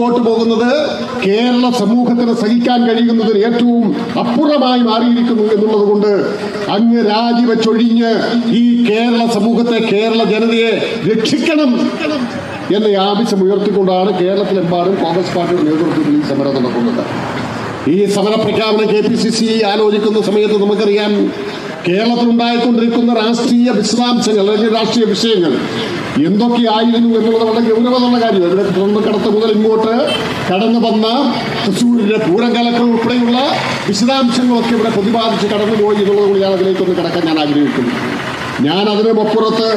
മുമ്പോട്ട് പോകുന്നത് കേരള സമൂഹത്തിന് സഹിക്കാൻ കഴിയുന്നതിന് ഏറ്റവും അപ്പുറമായി മാറിയിരിക്കുന്നു എന്നുള്ളത് കൊണ്ട് അങ്ങ് രാജിവെച്ചൊഴിഞ്ഞ് ഈ കേരള സമൂഹത്തെ കേരള ജനതയെ രക്ഷിക്കണം എന്ന ആവശ്യം ഉയർത്തിക്കൊണ്ടാണ് കേരളത്തിലെമ്പാടും കോൺഗ്രസ് പാർട്ടിയുടെ നേതൃത്വത്തിൽ ഈ സമരം നടക്കുന്നത്. ഈ സമര പ്രഖ്യാപനം കെ പി സി സി ആലോചിക്കുന്ന സമയത്ത് നമുക്കറിയാം കേരളത്തിൽ ഉണ്ടായിക്കൊണ്ടിരിക്കുന്ന രാഷ്ട്രീയ വിശദാംശങ്ങൾ അല്ലെങ്കിൽ രാഷ്ട്രീയ വിഷയങ്ങൾ എന്തൊക്കെയായിരുന്നു എന്നുള്ളത് വളരെ ഗൗരവമുള്ള കാര്യം. ഇവിടെ കടത്ത് മുതൽ ഇങ്ങോട്ട് കടന്നു വന്ന തൃശ്ശൂരിലെ പൂരം കലക്കൾ ഉൾപ്പെടെയുള്ള വിശദാംശങ്ങളൊക്കെ ഇവിടെ പ്രതിപാദിച്ച് കടന്നുപോയി എന്നുള്ളത് കൂടി ഞാൻ അതിലേക്കൊന്ന് കിടക്കാൻ ഞാൻ ആഗ്രഹിക്കുന്നു. ഞാൻ അതിന് അപ്പുറത്ത്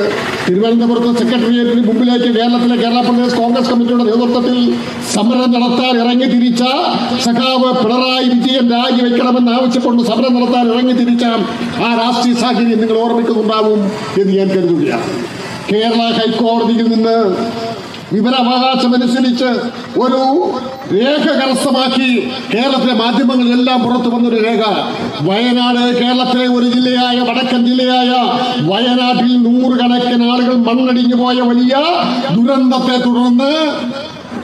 തിരുവനന്തപുരത്ത് സെക്രട്ടേറിയറ്റിന് മുമ്പിലേക്ക് കേരളത്തിലെ കേരള പ്രദേശ് കോൺഗ്രസ് കമ്മിറ്റിയുടെ നേതൃത്വത്തിൽ സമരം നടത്താൻ ഇറങ്ങി തിരിച്ച സഖാവ് പിണറായി വിജയൻ രാജിവെക്കണമെന്ന് ആവശ്യപ്പെട്ട് സമരം നടത്താൻ ഇറങ്ങി തിരിച്ച ആ രാഷ്ട്രീയ സാഹചര്യം നിങ്ങൾ ഓർമ്മിക്കുന്നുണ്ടാവും എന്ന് ഞാൻ കരുതുകയാണ്. കേരള ഹൈക്കോടതിയിൽ നിന്ന് വിവരാവകാശമനുസരിച്ച് ഒരു രേഖ കരസ്ഥമാക്കി കേരളത്തിലെ മാധ്യമങ്ങളിലെല്ലാം പുറത്തു വന്നൊരു രേഖ. വയനാട് കേരളത്തിലെ ഒരു ജില്ലയായ വടക്കൻ ജില്ലയായ വയനാട്ടിൽ നൂറുകണക്കിന് ആളുകൾ മണ്ണടിഞ്ഞു പോയ വലിയ ദുരന്തത്തെ തുടർന്ന്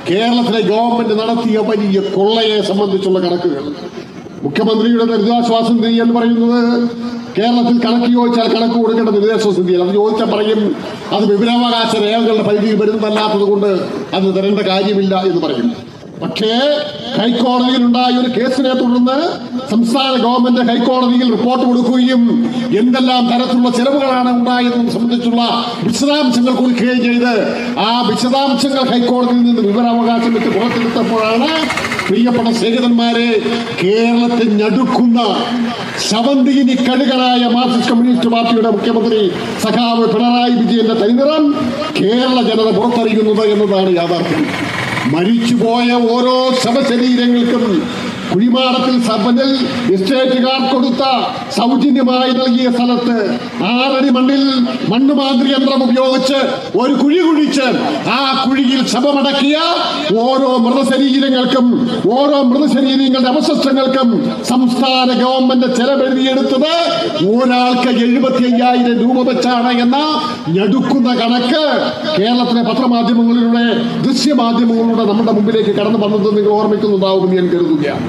കേരളത്തിലെ ഗവൺമെന്റ് നടത്തിയ വലിയ കൊള്ളയെ സംബന്ധിച്ചുള്ള കണക്കുകൾ. മുഖ്യമന്ത്രിയുടെ ദുരിതാശ്വാസം എന്ന് പറയുന്നത് കേരളത്തിൽ കണക്ക് ചോദിച്ചാൽ കണക്ക് കൊടുക്കേണ്ട വിദേശ സ്ഥിതിയിൽ. അത് ചോദിച്ചാൽ പറയും അത് വിവരാവകാശ രേഖകളുടെ പരിധിയിൽ വരുന്നതല്ലാത്തത് കൊണ്ട് അത് തരേണ്ട കാര്യമില്ല എന്ന് പറയും. പക്ഷേ ഹൈക്കോടതിയിൽ ഉണ്ടായ ഒരു കേസിനെ തുടർന്ന് സംസ്ഥാന ഗവൺമെന്റ് ഹൈക്കോടതിയിൽ റിപ്പോർട്ട് കൊടുക്കുകയും എന്തെല്ലാം തരത്തിലുള്ള ചെലവുകളാണ് ഉണ്ടായതെന്ന് സംബന്ധിച്ചുള്ള വിശദാംശങ്ങൾ കൊടുക്കുകയും ചെയ്ത് ആ വിശദാംശങ്ങൾ ഹൈക്കോടതിയിൽ നിന്ന് വിവരാവകാശം വെച്ച് പുറത്തെടുത്തപ്പോഴാണ് പ്രിയപ്പെട്ട സ്നേഹിതന്മാരെ കേരളത്തെ ഞടുക്കുന്ന ശവന്തിനി കഴുകനായ മാർക്സിസ്റ്റ് കമ്മ്യൂണിസ്റ്റ് പാർട്ടിയുടെ മുഖ്യമന്ത്രി സഖാവ് പിണറായി വിജയന്റെ തനിനിറം കേരള ജനത പുറത്തറിയുന്നത് എന്നതാണ് യാഥാർത്ഥ്യം. മരിച്ചുപോയ ഓരോ ശവശരീരങ്ങൾക്കും കുഴിമാടത്തിൽ സബനിൽ എസ്റ്റേറ്റുകാർ കൊടുത്ത സൗജന്യമായി നൽകിയ സ്ഥലത്ത് ആറടി മണ്ണിൽ മണ്ണ് മാന്ത്രി യന്ത്രം ഉപയോഗിച്ച് ഒരു കുഴി കുഴിച്ച് ആ കുഴിയിൽ ശവമടക്കിയ ഓരോ മൃതശരീരങ്ങൾക്കും ഓരോ മൃതശരീരങ്ങളുടെ അവശിഷ്ടങ്ങൾക്കും സംസ്ഥാന ഗവൺമെന്റ് ചെലവെഴുതിയെടുത്തത് ഒരാൾക്ക് എഴുപത്തി അയ്യായിരം രൂപ വെച്ചാണ് എന്ന ഞടുക്കുന്ന കണക്ക് കേരളത്തിലെ പത്രമാധ്യമങ്ങളിലൂടെ ദൃശ്യമാധ്യമങ്ങളിലൂടെ നമ്മുടെ മുമ്പിലേക്ക് കടന്നു വന്നത് നിങ്ങൾ ഓർമ്മിക്കുന്നുണ്ടാവുമെന്ന് ഞാൻ കരുതുകയാണ്.